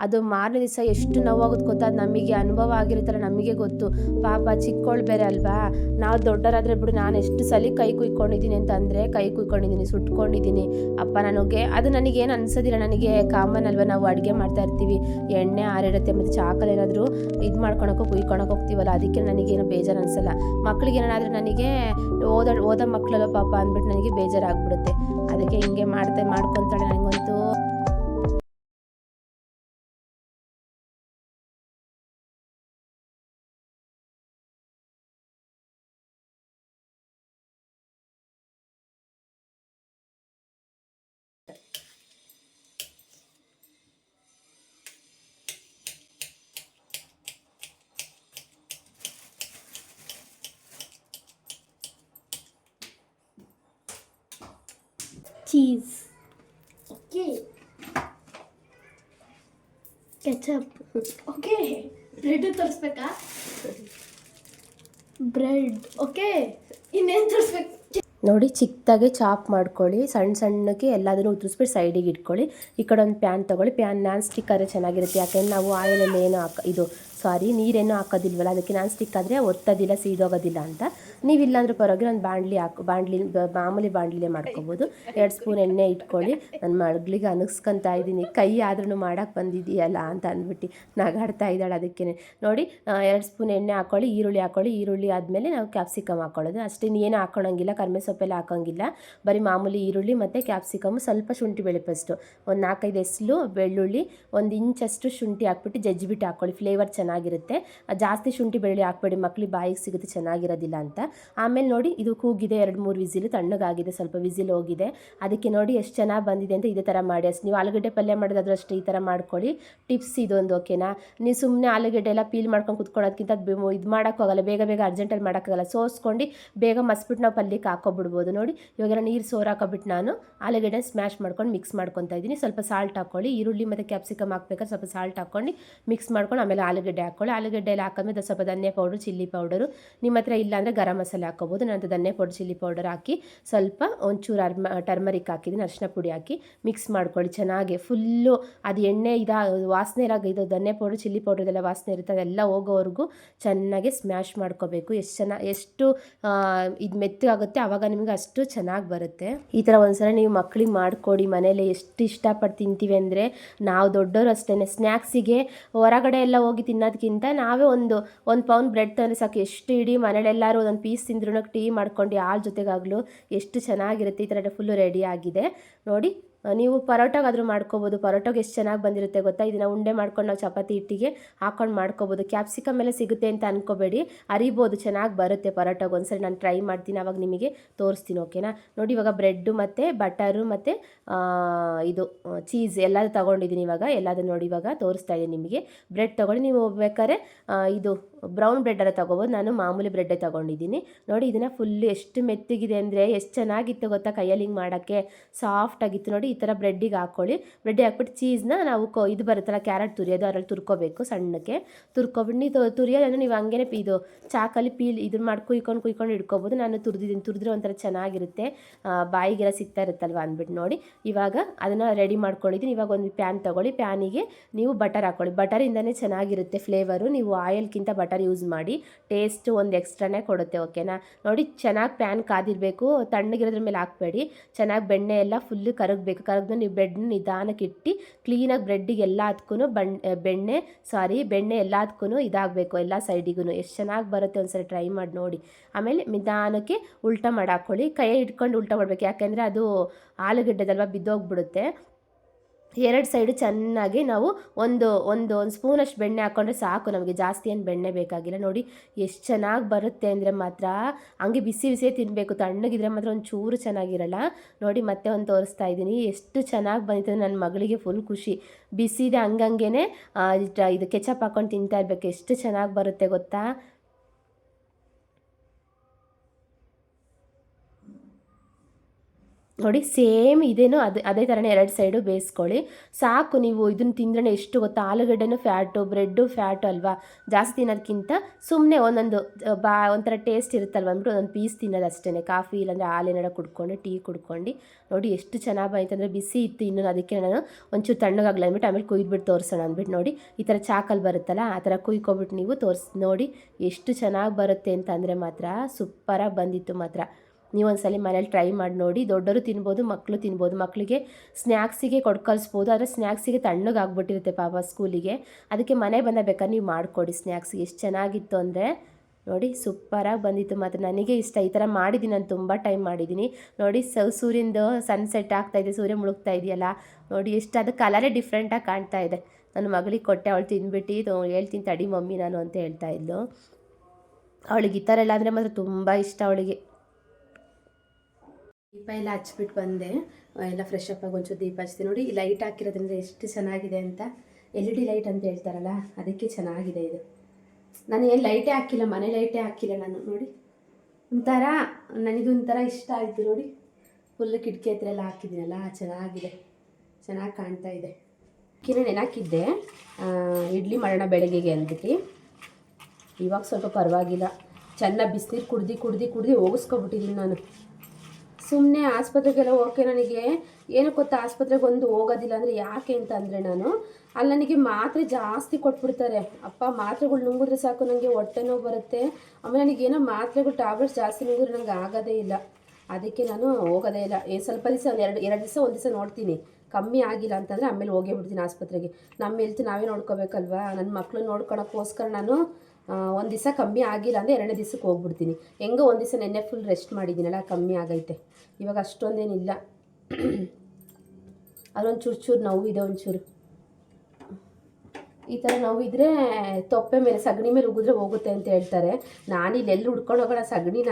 ಅದು ಮಾರನೇ ದಿವಸ ಎಷ್ಟು ನೋವಾಗುತ್ತೆ ಗೊತ್ತಾ? ನಮಗೆ ಅನುಭವ ಆಗಿರುತ್ತಲ್ಲ, ನಮಗೆ ಗೊತ್ತು. ಪಾಪ ಚಿಕ್ಕವಳು ಬೇರೆ ಅಲ್ವಾ? ನಾವು ದೊಡ್ಡರಾದರೆ ಬಿಡು, ನಾನು ಎಷ್ಟು ಸಲ ಕೈ ಕುಯ್ಕೊಂಡಿದ್ದೀನಿ ಅಂತ ಅಂದರೆ ಕೈ ಕುಯ್ಕೊಂಡಿದ್ದೀನಿ, ಸುಟ್ಕೊಂಡಿದ್ದೀನಿ. ಅಪ್ಪ ನನಗೆ, ಅದು ನನಗೇನು ಅನ್ಸೋದಿಲ್ಲ. ನನಗೆ ಕಾಮನ್ ಅಲ್ವಾ ನಾವು ಅಡುಗೆ ಮಾಡ್ತಾ ಇರ್ತೀವಿ. ಎಣ್ಣೆ ಆರಿರುತ್ತೆ ಮತ್ತು ಚಾಕಲ್ ಏನಾದರೂ ಇದು ಮಾಡ್ಕೊಳಕ್ಕೋ ಕುಯ್ಕೊಳಕ್ಕೆ ಹೋಗ್ತೀವಲ್ಲ, ಅದಕ್ಕೆ ನನಗೇನು ಬೇಜಾರು ಅನಿಸಲ್ಲ. ಮಕ್ಳಿಗೆ ಏನಾದರೂ ನನಗೆ ಓದ, ಓದೋ ಮಕ್ಕಳಲ್ಲ ಪಾಪ ಅಂದ್ಬಿಟ್ಟು ನನಗೆ ಬೇಜಾರಾಗ್ಬಿಡುತ್ತೆ. ಅದಕ್ಕೆ ಹಿಂಗೆ ಮಾಡ್ತಾ, ಮಾಡ್ಕೊತಾಳೆ ನನಗಂತೂ cheese Okay. Ketchup okay bread ತೋರಿಸ್ಬೇಕಾ? Bread okay ಇನ್ನೇನು ತೋರಿಸ್ಬೇಕು? ನೋಡಿ ಚಿಕ್ಕದಾಗೆ ಚಾಪ್ ಮಾಡ್ಕೊಳ್ಳಿ. ಸಣ್ಣ ಸಣ್ಣಕ್ಕೆ ಎಲ್ಲದನ್ನು ಉದುರಿಸ್ಬಿಟ್ಟು ಸೈಡಿಗೆ ಇಟ್ಕೊಳ್ಳಿ. ಈ ಕಡೆ ಒಂದು ಪ್ಯಾನ್ ತೊಗೊಳ್ಳಿ. ಪ್ಯಾನ್ ನಾನ್ ಸ್ಟಿಕ್ ಆದರೆ ಚೆನ್ನಾಗಿರುತ್ತೆ. ಯಾಕೆಂದ್ರೆ ನಾವು ಆಯಿಲಲ್ಲಿ ಏನು ಹಾಕ ಇದು ಸಾರಿ ನೀರೇನು ಹಾಕೋದಿಲ್ವಲ್ಲ? ಅದಕ್ಕೆ ನಾನ್ ಸ್ಟಿಕ್ ಆದರೆ ಒತ್ತೋದಿಲ್ಲ, ಸೀದೋಗೋದಿಲ್ಲ ಅಂತ. ನೀವು ಇಲ್ಲಾಂದ್ರೆ ಪರವಾಗಿ ಒಂದು ಬಾಣಲಿ ಹಾಕಿ, ಬಾಣಲಿ ಮಾಮೂಲಿ ಬಾಣಲಿಲೇ ಮಾಡ್ಕೊಬೋದು. ಎರಡು ಸ್ಪೂನ್ ಎಣ್ಣೆ ಇಟ್ಕೊಳ್ಳಿ. ನನ್ನ ಮಗಳಿಗೆ ಅನಗಿಸ್ಕೊಂತ ಇದ್ದೀನಿ. ಕೈ ಆದ್ರೂ ಮಾಡೋಕ್ಕೆ ಬಂದಿದೆಯಲ್ಲ ಅಂತ ಅಂದ್ಬಿಟ್ಟು ನಗಾಡ್ತಾ ಇದ್ದಾಳೆ ಅದಕ್ಕೇ ನೋಡಿ ಎರಡು ಸ್ಪೂನ್ ಎಣ್ಣೆ ಹಾಕೊಳ್ಳಿ, ಈರುಳ್ಳಿ ಹಾಕೊಳ್ಳಿ. ಈರುಳ್ಳಿ ಆದಮೇಲೆ ನಾವು ಕ್ಯಾಪ್ಸಿಕಮ್ ಹಾಕೊಳ್ಳೋದು. ಅಷ್ಟೇ ಏನು ಹಾಕ್ಕೊಳಂಗಿಲ್ಲ ಕರ್ಮೆ ಸೊಪ್ಪೆಲ್ಲ ಹಾಕೋಂಗಿಲ್ಲ. ಬರೀ ಮಾಮೂಲಿ ಈರುಳ್ಳಿ ಮತ್ತು ಕ್ಯಾಪ್ಸಿಕಮ್, ಸ್ವಲ್ಪ ಶುಂಠಿ ಬೆಳೆ ಫಸ್ಟು ಒಂದು ನಾಲ್ಕೈದು ಎಸ್ಲು ಬೆಳ್ಳುಳ್ಳಿ, ಒಂದು ಇಂಚಷ್ಟು ಶುಂಠಿ ಹಾಕ್ಬಿಟ್ಟು ಜಜ್ಜಿಬಿಟ್ಟು ಹಾಕ್ಕೊಳ್ಳಿ ಫ್ಲೇವರ್ ಚೆನ್ನಾಗಿರುತ್ತೆ. ಜಾಸ್ತಿ ಶುಂಠಿ ಬೆಳ್ಳಿ ಹಾಕ್ಬೇಡಿ, ಮಕ್ಳಿಗೆ ಬಾಯಿಗೆ ಸಿಗುತ್ತೆ, ಚೆನ್ನಾಗಿರೋದಿಲ್ಲ ಅಂತ. ಆಮೇಲೆ ನೋಡಿ, ಇದು ಕೂಗಿದೆ, ಎರಡು ಮೂರು ವಿಸಿಲು ತಣ್ಣಗಾಗಿದೆ, ಸ್ವಲ್ಪ ವಿಸಿಲ್ ಹೋಗಿದೆ. ಅದಕ್ಕೆ ನೋಡಿ ಎಷ್ಟು ಚೆನ್ನಾಗಿ ಬಂದಿದೆ ಅಂತ ಇದೇ ಥರ ಮಾಡಿ. ಅಷ್ಟು ನೀವು ಆಲೂಗಡ್ಡೆ ಪಲ್ಯ ಮಾಡೋದಾದ್ರೂ ಅಷ್ಟೇ ಈ ಥರ ಮಾಡ್ಕೊಳ್ಳಿ. ಟಿಪ್ಸ್ ಇದೊಂದು ಓಕೆನಾ ನೀವು ಸುಮ್ಮನೆ ಆಲೂಗಡ್ಡೆ ಎಲ್ಲ ಪೀಲ್ ಮಾಡ್ಕೊಂಡು ಕುತ್ಕೊಳ್ಳೋದಕ್ಕಿಂತ ಇದು ಮಾಡೋಕ್ಕಾಗಲ್ಲ, ಬೇಗ ಬೇಗ ಅರ್ಜೆಂಟಲ್ಲಿ ಮಾಡೋಕ್ಕಾಗಲ್ಲ. ಸೋಸ್ಕೊಂಡು ಬೇಗ ಮಸ್ಬಿಟ್ಟು ನಾವು ಪಲ್ಯಕ್ಕೆ ಹಾಕೋಬಿಡ್ಬೋದು ನೋಡಿ, ಇವಾಗೆಲ್ಲ ನೀರು ಸೋರ್ ಹಾಕೋಬಿಟ್ಟು ನಾನು ಆಲೂಗಡ್ಡೆ ಸ್ಮ್ಯಾಶ್ ಮಾಡ್ಕೊಂಡು ಮಿಕ್ಸ್ ಮಾಡ್ಕೊತಾ ಇದ್ದೀನಿ. ಸ್ವಲ್ಪ ಸಾಲ್ಟ್ ಹಾಕ್ಕೊಳ್ಳಿ. ಈರುಳ್ಳಿ ಮತ್ತು ಕ್ಯಾಪ್ಸಿಕಮ್ ಹಾಕ್ಬೇಕಾದ್ರೆ ಸ್ವಲ್ಪ ಸಾಲ್ಟ್ ಹಾಕ್ಕೊಂಡು ಮಿಕ್ಸ್ ಮಾಡ್ಕೊಂಡು ಆಮೇಲೆ ಆಲೂಗಡ್ಡೆ ಹಾಕ್ಕೊಳ್ಳಿ. ಆಲೂಗಡ್ಡೆ ಎಲ್ಲ ಹಾಕಿದ್ಮೇಲೆ ಸ್ವಲ್ಪ ಧನ್ಯ ಪೌಡ್ರು, ಚಿಲ್ಲಿ ಪೌಡರು, ನಿಮ್ಮ ಹತ್ರ ಇಲ್ಲಾಂದರೆ ಗರಂ ಮಸಾಲೆ ಹಾಕ್ಕೋಬೋದು. ನಾನು ಧನ್ಯ ಪೌಡರ್, ಚಿಲ್ಲಿ ಪೌಡರ್ ಹಾಕಿ ಸ್ವಲ್ಪ ಒಂಚೂರು ಅರ್ಮ, ಟರ್ಮರಿಕ್ ಹಾಕಿದ್ದೀನಿ, ಅರಿಶಿನ ಪುಡಿ ಹಾಕಿ ಮಿಕ್ಸ್ ಮಾಡ್ಕೊಳ್ಳಿ ಚೆನ್ನಾಗಿ. ಫುಲ್ಲು ಅದು ಎಣ್ಣೆ ಇದಾ, ವಾಸನೆ ಎಲ್ಲ ಇದು ಧನ್ಯ ಪೌಡರ್, ಚಿಲ್ಲಿ ಪೌಡ್ರದೆಲ್ಲ ವಾಸನೆ ಇರುತ್ತೆ, ಅದೆಲ್ಲ ಹೋಗೋವರೆಗೂ ಚೆನ್ನಾಗಿ ಸ್ಮ್ಯಾಶ್ ಮಾಡ್ಕೋಬೇಕು. ಎಷ್ಟು ಚೆನ್ನ, ಎಷ್ಟು ಇದು ಮೆತ್ತಗಾಗುತ್ತೆ ಆವಾಗ ನಿಮಗೆ ಅಷ್ಟು ಚೆನ್ನಾಗಿ ಬರುತ್ತೆ. ಈ ಥರ ಒಂದ್ಸಲ ನೀವು ಮಕ್ಕಳಿಗೆ ಮಾಡಿಕೊಡಿ. ಮನೇಲಿ ಎಷ್ಟು ಇಷ್ಟಪಟ್ಟು ತಿಂತೀವಿ ಅಂದರೆ ನಾವು ದೊಡ್ಡವರು ಅಷ್ಟೇ ಸ್ನ್ಯಾಕ್ಸಿಗೆ ಹೊರಗಡೆ ಎಲ್ಲ ಹೋಗಿ ತಿನ್ನೋದಕ್ಕಿಂತ ನಾವೇ ಒಂದು ಒಂದು ಪೌಂಡ್ ಬ್ರೆಡ್ ತಂದರೆ ಎಷ್ಟು ಇಡೀ ಮನೇಲೆಲ್ಲರೂ ಒಂದೊಂದು ಪೀಸ್ ತಿಂದ್ರೂ ಟೀ ಮಾಡ್ಕೊಂಡು ಹಾಲು ಜೊತೆಗಾಗಲೂ ಎಷ್ಟು ಚೆನ್ನಾಗಿರುತ್ತೆ ಈ ಥರ ಫುಲ್ಲು ರೆಡಿ ಆಗಿದೆ. ನೋಡಿ ನೀವು ಪರೋಟಾಗಾದರೂ ಮಾಡ್ಕೋಬೋದು. ಪರೋಟಾಗೆ ಎಷ್ಟು ಚೆನ್ನಾಗಿ ಬಂದಿರುತ್ತೆ ಗೊತ್ತಾ? ಇದನ್ನು ಉಂಡೆ ಮಾಡ್ಕೊಂಡು ನಾವು ಚಪಾತಿ ಹಿಟ್ಟಿಗೆ ಹಾಕೊಂಡು ಮಾಡ್ಕೋಬೋದು. ಕ್ಯಾಪ್ಸಿಕಮ್ ಮೇಲೆ ಸಿಗುತ್ತೆ ಅಂತ ಅನ್ಕೋಬೇಡಿ. ಅರಿಬೋದು, ಚೆನ್ನಾಗಿ ಬರುತ್ತೆ ಪರೋಟಾಗೆ. ಒಂದ್ಸರಿ ನಾನು ಟ್ರೈ ಮಾಡ್ತೀನಿ, ಅವಾಗ ನಿಮಗೆ ತೋರಿಸ್ತೀನಿ, ಓಕೆನಾ? ನೋಡಿ, ಇವಾಗ ಬ್ರೆಡ್ಡು ಮತ್ತು ಬಟರು ಮತ್ತು ಇದು, ಚೀಸ್ ಎಲ್ಲ ತೊಗೊಂಡಿದ್ದೀನಿ ಇವಾಗ. ಎಲ್ಲದನ್ನು ನೋಡಿ ಇವಾಗ ತೋರಿಸ್ತಾ ಇದ್ದೀನಿ ನಿಮಗೆ. ಬ್ರೆಡ್ ತೊಗೊಂಡು ನೀವು ಬೇಕಾದ್ರೆ ಇದು ಬ್ರೌನ್ ಬ್ರೆಡ್ಡೆಲ್ಲ ತೊಗೋಬೋದು. ನಾನು ಮಾಮೂಲಿ ಬ್ರೆಡ್ಡೇ ತೊಗೊಂಡಿದ್ದೀನಿ. ನೋಡಿ, ಇದನ್ನು ಫುಲ್ ಎಷ್ಟು ಮೆತ್ತಗಿದೆ ಅಂದರೆ ಎಷ್ಟು ಚೆನ್ನಾಗಿತ್ತು ಗೊತ್ತಾ? ಕೈಯಲ್ಲಿ ಹಿಂಗೆ ಮಾಡೋಕ್ಕೆ ಸಾಫ್ಟಾಗಿತ್ತು ನೋಡಿ ಈ ಥರ ಬ್ರೆಡ್ಡಿಗೆ ಹಾಕ್ಕೊಳ್ಳಿ ಬ್ರೆಡ್ಡಿಗೆ ಹಾಕ್ಬಿಟ್ಟು ಚೀಸ್ನ ನಾವು ಕೊ ಇದು ಬರುತ್ತಲ್ಲ ಕ್ಯಾರೆಟ್ ತುರಿಯೋದು, ಅದರಲ್ಲಿ ತುರ್ಕೋಬೇಕು ಸಣ್ಣಕ್ಕೆ. ತುರ್ಕೊಬಿಟ್ಟು ನೀವು ತುರಿಯೋದಂದ್ರೆ ನೀವು ಹಂಗೇನೆ ಇದು ಚಾಕಲ್ಲಿ ಪೀಲ್ ಇದನ್ನ ಮಾಡಿ ಕುಯ್ಕೊಂಡು ಕುಯ್ಕೊಂಡು ಇಟ್ಕೋಬೋದು. ನಾನು ತುರಿದಿದ್ದೀನಿ. ತುರಿದ್ರೆ ಒಂಥರ ಚೆನ್ನಾಗಿರುತ್ತೆ. ಬಾಯಿಗೆಲ್ಲ ಸಿಗ್ತಾ ಇರುತ್ತಲ್ವ ಅಂದ್ಬಿಟ್ಟು ನೋಡಿ. ಇವಾಗ ಅದನ್ನು ರೆಡಿ ಮಾಡ್ಕೊಂಡಿದ್ದೀನಿ. ಇವಾಗ ಒಂದು ಪ್ಯಾನ್ ತೊಗೊಳ್ಳಿ. ಪ್ಯಾನಿಗೆ ನೀವು ಬಟರ್ ಹಾಕ್ಕೊಳ್ಳಿ ಬಟರಿಂದನೇ ಚೆನ್ನಾಗಿರುತ್ತೆ ಫ್ಲೇವರು ನೀವು ಆಯಿಲ್ಗಿಂತ ಬಟರ್ ಯೂಸ್ ಮಾಡಿ. ಟೇಸ್ಟ್ ಒಂದು ಎಕ್ಸ್ಟ್ರಾನೇ ಕೊಡುತ್ತೆ ಓಕೆನಾ ನೋಡಿ, ಚೆನ್ನಾಗಿ ಪ್ಯಾನ್ ಕಾದಿರಬೇಕು. ತಣ್ಣಗಿರೋದ್ರ ಮೇಲೆ ಹಾಕ್ಬೇಡಿ. ಚೆನ್ನಾಗಿ ಬೆಣ್ಣೆ ಎಲ್ಲ ಫುಲ್ಲು ಕರಗಬೇಕು. ಕರಗ್ದು ನೀವು ಬ್ರೆಡ್ ನಿಧಾನಕ್ಕೆ ಇಟ್ಟು ಕ್ಲೀನಾಗಿ ಬ್ರೆಡ್ಡಿಗೆ ಎಲ್ಲದಕ್ಕೂ ಬಣ್ ಬೆಣ್ಣೆ ಸಾರಿ ಬೆಣ್ಣೆ ಎಲ್ಲದಕ್ಕೂ ಇದಾಗಬೇಕು ಎಲ್ಲ ಸೈಡಿಗೂ ಎಷ್ಟು ಚೆನ್ನಾಗಿ ಬರುತ್ತೆ ಒಂದ್ಸರಿ ಟ್ರೈ ಮಾಡಿ ನೋಡಿ. ಆಮೇಲೆ ನಿಧಾನಕ್ಕೆ ಉಲ್ಟಾ ಮಾಡಿ ಹಾಕ್ಕೊಳ್ಳಿ ಕೈ ಇಟ್ಕೊಂಡು ಉಲ್ಟಾ ಮಾಡಬೇಕು. ಯಾಕೆಂದರೆ ಅದು ಆಲೂಗಡ್ಡೆದಲ್ವ ಬಿದ್ದೋಗ್ಬಿಡುತ್ತೆ. ಎರಡು ಸೈಡು ಚೆನ್ನಾಗಿ ನಾವು ಒಂದು ಒಂದು ಒಂದು ಸ್ಪೂನಷ್ಟು ಬೆಣ್ಣೆ ಹಾಕ್ಕೊಂಡ್ರೆ ಸಾಕು. ನಮಗೆ ಜಾಸ್ತಿ ಏನು ಬೆಣ್ಣೆ ಬೇಕಾಗಿಲ್ಲ. ನೋಡಿ, ಎಷ್ಟು ಚೆನ್ನಾಗಿ ಬರುತ್ತೆ ಅಂದರೆ ಮಾತ್ರ ಹಂಗೆ ಬಿಸಿ ಬಿಸಿ ತಿನ್ನಬೇಕು. ತಣ್ಣಗಿದ್ರೆ ಮಾತ್ರ ಒಂದು ಚೂರು ಚೆನ್ನಾಗಿರಲ್ಲ. ನೋಡಿ, ಮತ್ತೆ ಒಂದು ತೋರಿಸ್ತಾ ಇದ್ದೀನಿ. ಎಷ್ಟು ಚೆನ್ನಾಗಿ ಬಂದಿದೆ ನನ್ನ ಮಗಳಿಗೆ ಫುಲ್ ಖುಷಿ. ಬಿಸಿದೆ ಹಂಗಂಗೆ ಇದು ಕೆಚಪ್ ಹಾಕ್ಕೊಂಡು ತಿಂತಾ ಇರಬೇಕು. ಎಷ್ಟು ಚೆನ್ನಾಗಿ ಬರುತ್ತೆ ಗೊತ್ತಾ? ನೋಡಿ, ಸೇಮ್ ಇದೇನೋ ಅದೇ ಅದೇ ಥರನೇ ಎರಡು ಸೈಡು ಬೇಯಿಸ್ಕೊಳ್ಳಿ. ಸಾಕು ನೀವು ಇದನ್ನು ತಿಂದ್ರೆ ಎಷ್ಟು ಗೊತ್ತಾ, ಆಲೂಗಡ್ಡೆನೂ ಫ್ಯಾಟು, ಬ್ರೆಡ್ಡು ಫ್ಯಾಟು ಅಲ್ವಾ? ಜಾಸ್ತಿ ತಿನ್ನೋದಕ್ಕಿಂತ ಸುಮ್ಮನೆ ಒಂದೊಂದು ಬಾ, ಒಂಥರ ಟೇಸ್ಟ್ ಇರುತ್ತಲ್ವ ಅಂದ್ಬಿಟ್ಟು ಒಂದೊಂದು ಪೀಸ್ ತಿನ್ನೋದು ಅಷ್ಟೇ ಕಾಫಿ ಇಲ್ಲಾಂದರೆ ಹಾಲೇನಾರ ಕುಡ್ಕೊಂಡು, ಟೀ ಕುಡ್ಕೊಂಡು. ನೋಡಿ, ಎಷ್ಟು ಚೆನ್ನಾಗಿ ಬಂತು ಅಂದರೆ ಬಿಸಿ ಇತ್ತು ಇನ್ನೂ ಅದಕ್ಕೆ ನಾನು ಒಂಚೂರು ತಣ್ಣಗಾಗಲ್ಲ ಅಂದ್ಬಿಟ್ಟು ಆಮೇಲೆ ಕುಯ್ದುಬಿಟ್ಟು ತೋರಿಸೋಣ ಅಂದ್ಬಿಟ್ಟು ನೋಡಿ, ಈ ಥರ ಚಾಕಲ್ಲಿ ಬರುತ್ತಲ್ಲ, ಆ ಥರ ಕುಯ್ಕೊಬಿಟ್ಟು ನೀವು ತೋರಿಸಿ, ನೋಡಿ, ಎಷ್ಟು ಚೆನ್ನಾಗಿ ಬರುತ್ತೆ ಅಂತ ಅಂದರೆ ಮಾತ್ರ ಸೂಪರಾಗಿ ಬಂದಿತ್ತು ಮಾತ್ರ. ನೀವು ಒಂದ್ಸಲಿ ಮನೇಲಿ ಟ್ರೈ ಮಾಡಿ ನೋಡಿ. ದೊಡ್ಡವರು ತಿನ್ಬೋದು ಮಕ್ಕಳು ತಿನ್ಬೋದು. ಮಕ್ಕಳಿಗೆ ಸ್ನ್ಯಾಕ್ಸಿಗೆ ಕೊಟ್ಟು ಕಳಿಸ್ಬೋದು. ಆದರೆ ಸ್ನ್ಯಾಕ್ಸಿಗೆ ತಣ್ಣಗೆ ಆಗ್ಬಿಟ್ಟಿರುತ್ತೆ ಪಾಪ ಸ್ಕೂಲಿಗೆ. ಅದಕ್ಕೆ ಮನೆ ಬಂದ ಬೇಕಾದ್ರೆ ನೀವು ಮಾಡಿಕೊಡಿ ಸ್ನ್ಯಾಕ್ಸಿಗೆ ಎಷ್ಟು ಚೆನ್ನಾಗಿತ್ತು ಅಂದರೆ ನೋಡಿ ಸೂಪರಾಗಿ ಬಂದಿತ್ತು. ಮತ್ತು ನನಗೆ ಇಷ್ಟ. ಈ ಥರ ಮಾಡಿದ್ದೀನಿ. ನಾನು ತುಂಬ ಟೈಮ್ ಮಾಡಿದ್ದೀನಿ. ನೋಡಿ ಸ, ಸೂರ್ಯಂದು ಸನ್ಸೆಟ್ ಆಗ್ತಾ ಇದೆ. ಸೂರ್ಯ ಮುಳುಗ್ತಾ ಇದೆಯಲ್ಲ. ನೋಡಿ ಎಷ್ಟು ಅದು ಕಲರೇ ಡಿಫ್ರೆಂಟಾಗಿ ಕಾಣ್ತಾ ಇದೆ. ನನ್ನ ಮಗಳಿಗೆ ಕೊಟ್ಟೆ. ಅವಳು ತಿಂದ್ಬಿಟ್ಟು ಹೇಳ್ತೀನಿ. ತಡಿ ಮಮ್ಮಿ ನಾನು ಅಂತ ಹೇಳ್ತಾ ಇದ್ಲು. ಅವಳಿಗೆ ಈ ಥರ ಎಲ್ಲ ಅಂದರೆ ಮಾತ್ರ ತುಂಬ ಇಷ್ಟ ಅವಳಿಗೆ. ದೀಪ ಎಲ್ಲ ಹಚ್ಬಿಟ್ಟು ಬಂದೆ. ಎಲ್ಲ ಫ್ರೆಶ್ ಅಪ್ ಆಗಿ ಒಂಚೂರು ದೀಪ ಹಚ್ತೀನಿ. ನೋಡಿ, ಈ ಲೈಟ್ ಹಾಕಿರೋದ್ರಿಂದ ಎಷ್ಟು ಚೆನ್ನಾಗಿದೆ ಅಂತ. ಎಲ್ ಇ ಡಿ ಲೈಟ್ ಅಂತ ಹೇಳ್ತಾರಲ್ಲ, ಅದಕ್ಕೆ ಚೆನ್ನಾಗಿದೆ ಇದು. ನಾನು ಏನು ಲೈಟೇ ಹಾಕಿಲ್ಲ, ಮನೆ ಲೈಟೇ ಹಾಕಿಲ್ಲ ನಾನು, ನೋಡಿ. ಒಂಥರ ನನಗೊಂಥರ ಇಷ್ಟ ಆಯಿತು, ನೋಡಿ. ಫುಲ್ ಕಿಟಕಿ ಹತ್ರ ಎಲ್ಲ ಹಾಕಿದ್ದೀನಲ್ಲ, ಚೆನ್ನಾಗಿದೆ. ಚೆನ್ನಾಗಿ ಕಾಣ್ತಾ ಇದೆ. ಕಿನ್ನ ನೆನಾಕಿದ್ದೆ ಇಡ್ಲಿ ಮಾಡೋಣ ಬೆಳಗ್ಗೆಗೆ ಅಂದ್ಬಿಟ್ಟು. ಇವಾಗ ಸ್ವಲ್ಪ ಪರವಾಗಿಲ್ಲ. ಚೆನ್ನಾಗಿ ಬಿಸಿನೀರು ಕುಡ್ದು ಕುಡ್ದು ಕುಡ್ದು ಹೋಗಿಸ್ಕೊಬಿಟ್ಟಿದ್ದೀನಿ ನಾನು. ಸುಮ್ಮನೆ ಆಸ್ಪತ್ರೆಗೆಲ್ಲ ಹೋಗಕ್ಕೆ ನನಗೆ ಏನಕ್ಕೆ ಗೊತ್ತಾ? ಆಸ್ಪತ್ರೆಗೆ ಒಂದು ಹೋಗೋದಿಲ್ಲ ಅಂದರೆ ಯಾಕೆ ಅಂತ ಅಂದರೆ ನಾನು, ಅಲ್ಲಿ ನನಗೆ ಮಾತ್ರೆ ಜಾಸ್ತಿ ಕೊಟ್ಬಿಡ್ತಾರೆ. ಅಪ್ಪ, ಮಾತ್ರೆಗಳು ನುಂಗಿದ್ರೆ ಸಾಕು ನನಗೆ ಹೊಟ್ಟೆ ನೋವು ಬರುತ್ತೆ. ಆಮೇಲೆ ನನಗೇನೋ ಮಾತ್ರೆಗಳು, ಟ್ಯಾಬ್ಲೆಟ್ಸ್ ಜಾಸ್ತಿ ನುಂಗಿದ್ರೆ ನನಗೆ ಆಗೋದೇ ಇಲ್ಲ. ಅದಕ್ಕೆ ನಾನು ಹೋಗೋದೇ ಇಲ್ಲ. ಏ, ಸ್ವಲ್ಪ ದಿವಸ, ಒಂದು ಎರಡು ಎರಡು ದಿವಸ, ಒಂದು ದಿವಸ ನೋಡ್ತೀನಿ. ಕಮ್ಮಿ ಆಗಿಲ್ಲ ಅಂತಂದರೆ ಆಮೇಲೆ ಹೋಗೇ ಬಿಡ್ತೀನಿ ಆಸ್ಪತ್ರೆಗೆ. ನಮ್ಮ ಹೆಲ್ತ್ ನಾವೇ ನೋಡ್ಕೋಬೇಕಲ್ವಾ? ನನ್ನ ಮಕ್ಕಳು ನೋಡ್ಕೊಳಕ್ಕೋಸ್ಕರ ನಾನು ಒಂದು ದಿವಸ ಕಮ್ಮಿ ಆಗಿಲ್ಲ ಅಂದರೆ ಎರಡನೇ ದಿವಸಕ್ಕೆ ಹೋಗ್ಬಿಡ್ತೀನಿ. ಹೆಂಗೋ ಒಂದು ದಿವಸ ನೆನ್ನೆ ಫುಲ್ ರೆಸ್ಟ್ ಮಾಡಿದ್ದೀನಲ್ಲ, ಕಮ್ಮಿ ಆಗೈತೆ. ಇವಾಗ ಅಷ್ಟೊಂದೇನಿಲ್ಲ. ಅದೊಂದು ಚೂರು ಚೂರು ನೋವಿದೆ ಒಂಚೂರು. ಈ ಥರ ನೋವಿದ್ರೆ ತೊಪ್ಪೆ ಮೇಲೆ, ಸಗಣಿ ಮೇಲೆ ಉಗಿದ್ರೆ ಹೋಗುತ್ತೆ ಅಂತ ಹೇಳ್ತಾರೆ. ನಾನು ಇಲ್ಲಿ ಎಲ್ಲರೂ ಹುಡ್ಕೊಂಡು ಹೋಗೋಣ ಸಗಣಿನ?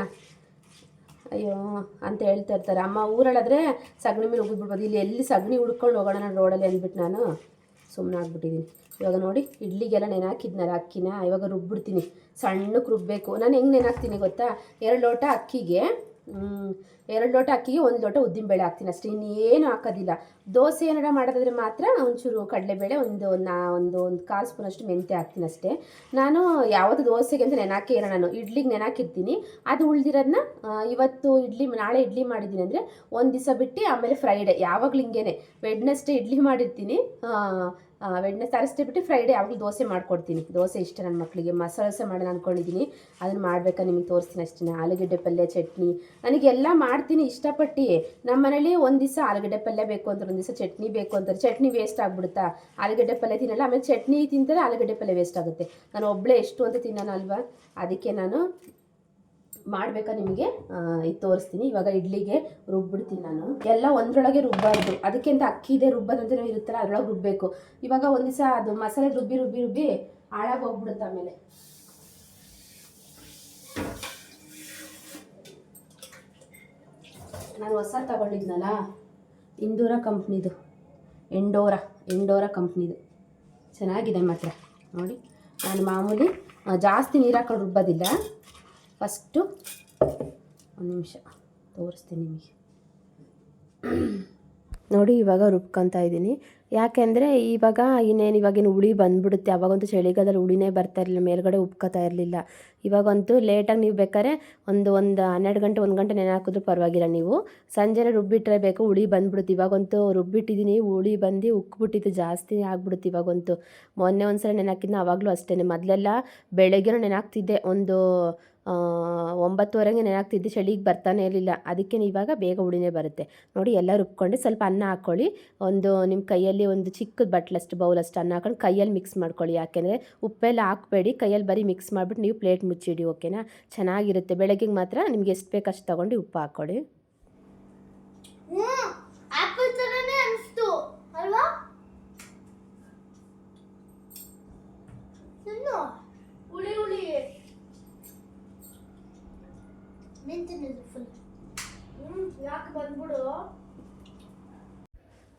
ಅಯ್ಯೋ, ಅಂತ ಹೇಳ್ತಾ ಇರ್ತಾರೆ. ಅಮ್ಮ ಊರಲ್ಲಾದರೆ ಸಗಣಿ ಮೇಲೆ ಉಗಿದ್ಬಿಡ್ಬೋದು. ಇಲ್ಲಿ ಎಲ್ಲಿ ಸಗಣಿ ಹುಡ್ಕೊಂಡು ಹೋಗೋಣ ರೋಡಲ್ಲಿ ಅಂದ್ಬಿಟ್ಟು ನಾನು ಸುಮ್ಮನೆ ಆಗ್ಬಿಟ್ಟಿದ್ದೀನಿ. ಇವಾಗ ನೋಡಿ, ಇಡ್ಲಿಗೆಲ್ಲ ನೆನಾಕಿದ್ನಲ್ಲ ಅಕ್ಕಿನ, ಇವಾಗ ರುಬ್ಬಿಡ್ತೀನಿ. ಸಣ್ಣಕ್ಕೆ ರುಬ್ಬಬೇಕು ನಾನು ಹೆಂಗೆ ನೆನಾಕ್ತೀನಿ ಗೊತ್ತಾ? ಎರಡು ಲೋಟ ಅಕ್ಕಿಗೆ ಎರಡು ಲೋಟ ಅಕ್ಕಿಗೆ ಒಂದು ಲೋಟ ಉದ್ದಿನಬೇಳೆ ಹಾಕ್ತೀನಿ ಅಷ್ಟೇ. ಇನ್ನೇನು ಹಾಕೋದಿಲ್ಲ. ದೋಸೆ ಏನಾರ ಮಾಡೋದಾದ್ರೆ ಮಾತ್ರ ಒಂಚೂರು ಕಡಲೆಬೇಳೆ, ಒಂದು ನಾ, ಒಂದು ಒಂದು ಕಾಲು ಸ್ಪೂನ್ ಅಷ್ಟು ಮೆಂತ್ಯ ಹಾಕ್ತೀನಿ ಅಷ್ಟೇ. ನಾನು ಯಾವುದು ದೋಸೆಗೆ ಅಂತ ನೆನಾಕೇ ಇರೋ ನಾನು. ಇಡ್ಲಿಗೆ ನೆನಾಕಿರ್ತೀನಿ. ಅದು ಉಳ್ದಿರೋದನ್ನ ಇವತ್ತು ಇಡ್ಲಿ, ನಾಳೆ ಇಡ್ಲಿ ಮಾಡಿದ್ದೀನಿ ಅಂದರೆ ಒಂದು ದಿವಸ ಬಿಟ್ಟು ಆಮೇಲೆ ಫ್ರೈಡೆ ಯಾವಾಗಲೂ ಹಿಂಗೇನೆ. ವೆಡ್ನೆಸ್ಡೇ ಇಡ್ಲಿ ಮಾಡಿರ್ತೀನಿ. ವೆಡ್ನೆಸ್ ತರಿಸ್ದೆ ಬಿಟ್ಟು ಫ್ರೈಡೇ ಯಾವಾಗಲೂ ದೋಸೆ ಮಾಡ್ಕೊಡ್ತೀನಿ. ದೋಸೆ ಇಷ್ಟ ನನ್ನ ಮಕ್ಕಳಿಗೆ ಮಸಾಲೆ ದೋಸೆ ಮಾಡೋಣ ಅಂದ್ಕೊಂಡಿದ್ದೀನಿ ಅದನ್ನು ಮಾಡಬೇಕಾ ನಿಮಗೆ ತೋರಿಸ್ತೀನಿ ಅಷ್ಟೇ ಆಲೂಗಡ್ಡೆ ಪಲ್ಯ, ಚಟ್ನಿ. ನನಗೆಲ್ಲ ಮಾಡ್ತೀನಿ ಇಷ್ಟಪಟ್ಟು. ನಮ್ಮ ಮನೇಲಿ ಒಂದು ದಿವಸ ಆಲೂಗಡ್ಡೆ ಪಲ್ಯ ಬೇಕು ಅಂದ್ರೆ ಒಂದು ದಿವಸ ಚಟ್ನಿ ಬೇಕು ಅಂತಾರೆ ಚಟ್ನಿ ವೇಸ್ಟ್ ಆಗಿಬಿಡುತ್ತಾ? ಆಲೂಗಡ್ಡೆ ಪಲ್ಯ ತಿನ್ನಲ್ಲ, ಆಮೇಲೆ ಚಟ್ನಿ ತಿಂತಾರೆ ಆಲೂಗಡ್ಡೆ ಪಲ್ಯ ವೇಸ್ಟ್ ಆಗುತ್ತೆ. ನಾನು ಒಬ್ಬಳೇ ಎಷ್ಟು ಅಂತ ತಿನ್ನೋಣ ಅಲ್ವಾ? ಅದಕ್ಕೆ ನಾನು ಮಾಡಬೇಕಾ ನಿಮಗೆ? ಇದು ತೋರಿಸ್ತೀನಿ. ಇವಾಗ ಇಡ್ಲಿಗೆ ರುಬ್ಬಿಡ್ತೀನಿ ನಾನು. ಎಲ್ಲ ಒಂದರೊಳಗೆ ರುಬ್ಬಾರ್ದು. ಅದಕ್ಕಿಂತ ಅಕ್ಕಿದೆ ರುಬ್ಬದಂತ ಇರುತ್ತಲ್ಲ, ಅದರೊಳಗೆ ರುಬ್ಬಬೇಕು ಇವಾಗ ಒಂದು ದಿವಸ ಅದು ಮಸಾಲೆ ರುಬ್ಬಿ ರುಬ್ಬಿ ರುಬ್ಬಿ ಹಾಳಾಗಿ ಹೋಗ್ಬಿಡುತ್ತೆ ಆಮೇಲೆ. ನಾನು ಹೊಸ ತಗೊಂಡಿದ್ನಲ್ಲ, ಇಂದೂರ ಕಂಪ್ನಿದು. ಎಂಡೋರ ಎಂಡೋರ ಕಂಪ್ನಿದು. ಚೆನ್ನಾಗಿದೆ ಮಾತ್ರ. ನೋಡಿ, ನಾನು ಮಾಮೂಲಿ ಜಾಸ್ತಿ ನೀರು ಹಾಕೊಂಡು ರುಬ್ಬೋದಿಲ್ಲ. ಫಸ್ಟು ಒಂದು ನಿಮಿಷ, ತೋರಿಸ್ತೀನಿ ನಿಮಗೆ. ನೋಡಿ, ಇವಾಗ ರುಬ್ಕೊತಾ ಇದ್ದೀನಿ. ಯಾಕೆಂದರೆ ಇವಾಗ ಇನ್ನೇನು ಇವಾಗಿನ ಹುಳಿ ಬಂದ್ಬಿಡುತ್ತೆ. ಅವಾಗಂತೂ ಚಳಿಗಾಲದಲ್ಲಿ ಹುಳಿನೇ ಬರ್ತಾ ಇರಲಿಲ್ಲ, ಮೇಲ್ಗಡೆ ಉಬ್ಕೋತಾ ಇರಲಿಲ್ಲ. ಇವಾಗಂತೂ ಲೇಟಾಗಿ ನೀವು ಬೇಕಾದ್ರೆ ಒಂದು ಒಂದು ಹನ್ನೆರಡು ಗಂಟೆ, ಒಂದು ಗಂಟೆ ನೆನೆ ಹಾಕಿದ್ರೂ ಪರವಾಗಿಲ್ಲ ನೀವು. ಸಂಜೆನೆ ರುಬ್ಬಿಟ್ರೆ ಬೇಕು, ಹುಳಿ ಬಂದುಬಿಡುತ್ತೆ. ಇವಾಗಂತೂ ರುಬ್ಬಿಟ್ಟಿದ್ದೀನಿ, ಹುಳಿ ಬಂದು ಉಕ್ಬಿಟ್ಟಿತ್ತು, ಜಾಸ್ತಿ ಆಗ್ಬಿಡುತ್ತೆ ಇವಾಗಂತೂ. ಮೊನ್ನೆ ಒಂದ್ಸಲ ನೆನೆ ಹಾಕಿದ್ನ ಆವಾಗಲೂ ಅಷ್ಟೇ ಮೊದಲೆಲ್ಲ ಬೆಳಗ್ಗೆನೂ ನೆನೆ ಒಂದು ಒಂಬತ್ತುವರೆಗೆ ನೆನಾಗ್ತಿದ್ದೆ ಚಳಿಗೆ ಬರ್ತಾನೆ ಇರಲಿಲ್ಲ. ಅದಕ್ಕೆ ಇವಾಗ ಬೇಗ ಉಳಿನೇ ಬರುತ್ತೆ. ನೋಡಿ ಎಲ್ಲ ರುಬ್ಕೊಂಡು ಸ್ವಲ್ಪ ಅನ್ನ ಹಾಕ್ಕೊಳ್ಳಿ ಒಂದು ನಿಮ್ಮ ಕೈಯಲ್ಲಿ ಒಂದು ಚಿಕ್ಕದ ಬಟ್ಲಷ್ಟು ಬೌಲಷ್ಟು ಅನ್ನ ಹಾಕೊಂಡು ಕೈಯಲ್ಲಿ ಮಿಕ್ಸ್ ಮಾಡ್ಕೊಳ್ಳಿ. ಯಾಕೆಂದರೆ ಉಪ್ಪೆಲ್ಲ ಹಾಕಬೇಡಿ, ಕೈಯಲ್ಲಿ ಬರೀ ಮಿಕ್ಸ್ ಮಾಡಿಬಿಟ್ಟು ನೀವು ಪ್ಲೇಟ್ ಮುಚ್ಚಿಡಿ ಓಕೆನಾ ಚೆನ್ನಾಗಿರುತ್ತೆ. ಬೆಳಗ್ಗೆಗೆ ಮಾತ್ರ ನಿಮ್ಗೆ ಎಷ್ಟು ಬೇಕು ಅಷ್ಟು ತೊಗೊಂಡು ಉಪ್ಪು ಹಾಕ್ಕೊಳ್ಳಿ. ಅಲ್ವಾ? ನಿಂತಿದ್ದು ಫುಲ್ ಯಾಕೆ ಬಂದ್ಬಿಡು?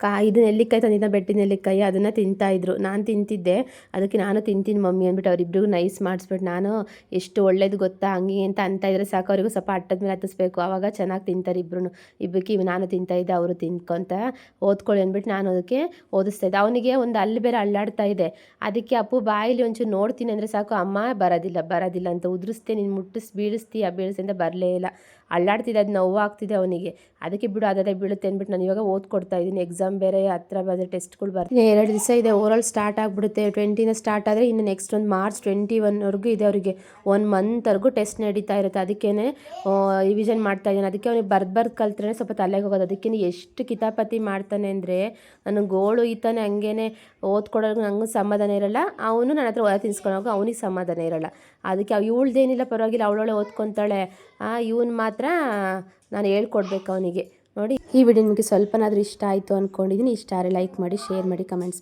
ಕಾ, ಇದು ನೆಲ್ಲಿಕಾಯಿ ತಂದಿದ್ದ ಬೆಟ್ಟಿ ನೆಲ್ಲಿಕಾಯಿ, ಅದನ್ನು ತಿಂತಾಯಿದ್ರು ನಾನು ತಿಂತಿದ್ದೆ. ಅದಕ್ಕೆ ನಾನು ತಿಂತೀನಿ ಮಮ್ಮಿ ಅಂದ್ಬಿಟ್ಟು ಅವರಿಬ್ಬರಿಗೂ ನೈಸ್ ಮಾಡಿಸ್ಬಿಟ್ಟು ನಾನು, ಎಷ್ಟು ಒಳ್ಳೇದು ಗೊತ್ತಾ? ಹಂಗೆ ಅಂತ ಅಂತ ಇದ್ರೆ ಸಾಕು. ಅವರಿಗೂ ಸ್ವಲ್ಪ ಅಟ್ಟದ ಮೇಲೆ ಹತ್ತಿಸ್ಬೇಕು. ಆವಾಗ ಚೆನ್ನಾಗಿ ತಿಂತಾರೆ ಇಬ್ಬರು ಇಬ್ಬಕ್ಕೆ ನಾನು ತಿಂತಾಯಿದ್ದೆ ಅವರು ತಿನ್ಕೊಂತ ಓದ್ಕೊಳ್ಳಿ ಅಂದ್ಬಿಟ್ಟು ನಾನು ಅದಕ್ಕೆ ಓದಿಸ್ತಾ ಇದ್ದೆ. ಅವನಿಗೆ ಒಂದು ಅಲ್ಲಿ ಬೇರೆ ಅಳ್ಳಾಡ್ತಾ ಇದೆ. ಅದಕ್ಕೆ ಅಪ್ಪು ಬಾಯಲ್ಲಿ ಒಂಚೂರು ನೋಡ್ತೀನಿ ಅಂದರೆ ಸಾಕು. ಅಮ್ಮ ಬರೋದಿಲ್ಲ ಬರೋದಿಲ್ಲ ಅಂತ ಉದುರಿಸ್ತೀನಿ ನೀನು ಮುಟ್ಟಿಸ್, ಬೀಳಿಸ್ತೀಯ ಬೀಳಿಸಿ ಅಂತ ಬರಲೇ ಇಲ್ಲ. ಅಳ್ಳಾಡ್ತಿದ್ದೆ ಅದು ನೋವಾಗ್ತಿದೆ ಅವನಿಗೆ. ಅದಕ್ಕೆ ಬಿಡು ಅದೇ ಬೀಳುತ್ತೆ ಅಂದ್ಬಿಟ್ಟು ನಾನು ಇವಾಗ ಓದ್ಕೊಡ್ತಾ ಇದ್ದೀನಿ. ಎಕ್ಸಾಮ್ ಬೇರೆ, ಹತ್ರ ಬಂದರೆ ಟೆಸ್ಟ್ಗಳು ಬರ್ತೀನಿ ಎರಡು ದಿವಸ ಇದೆ ಓವರಾಲ್ ಸ್ಟಾರ್ಟ್ ಆಗಿಬಿಡುತ್ತೆ. ಟ್ವೆಂಟಿನ ಸ್ಟಾರ್ಟ್ ಆದರೆ ಇನ್ನು ನೆಕ್ಸ್ಟ್ ಒಂದು ಮಾರ್ಚ್ ಟ್ವೆಂಟಿ ಒನ್ವರೆಗೂ ಇದೆ ಅವರಿಗೆ. ಒನ್ ಮಂತ್ವರೆಗೂ ಟೆಸ್ಟ್ ನಡೀತಾ ಇರುತ್ತೆ. ಅದಕ್ಕೇ ರಿವಿಷನ್ ಮಾಡ್ತಾ ಇದ್ದೀನಿ. ಅದಕ್ಕೆ ಅವನಿಗೆ ಬರ್ದು ಬರ್ದು ಕಲ್ತ್ರೆ ಸ್ವಲ್ಪ ತಲೆಗೆ ಹೋಗೋದು. ಅದಕ್ಕೆ ಎಷ್ಟು ಕಿತಾಪತಿ ಮಾಡ್ತಾನೆ ಅಂದರೆ ನನಗೆ ಗೋಳು ಈತಾನೆ ಹಂಗೇನೆ ಓದ್ಕೊಡೋದು ನಂಗೂ ಸಮಾಧಾನ ಇರಲ್ಲ. ಅವನು ನನ್ನ ಹತ್ರ ಹೊರ ತಿನ್ಸ್ಕೊಂಡೋಗ ಅವನಿಗೆ ಸಮಾಧಾನ ಇರಲ್ಲ. ಅದಕ್ಕೆ ಇವಳ್ದೇನಿಲ್ಲ ಪರವಾಗಿಲ್ಲ ಅವಳೊಳೆ ಓದ್ಕೊತಾಳೆ ಇವನು ಮಾತ್ರ ನಾನು ಹೇಳ್ಕೊಡ್ಬೇಕು ಅವನಿಗೆ. ನೋಡಿ, ಈ ವಿಡಿಯೋ ನಿಮಗೆ ಸ್ವಲ್ಪನಾದರೂ ಇಷ್ಟ ಆಯಿತು ಅಂದ್ಕೊಂಡಿದ್ದೀನಿ ಇಷ್ಟ ಆದರೆ ಲೈಕ್ ಮಾಡಿ, ಶೇರ್ ಮಾಡಿ, ಕಮೆಂಟ್ಸ್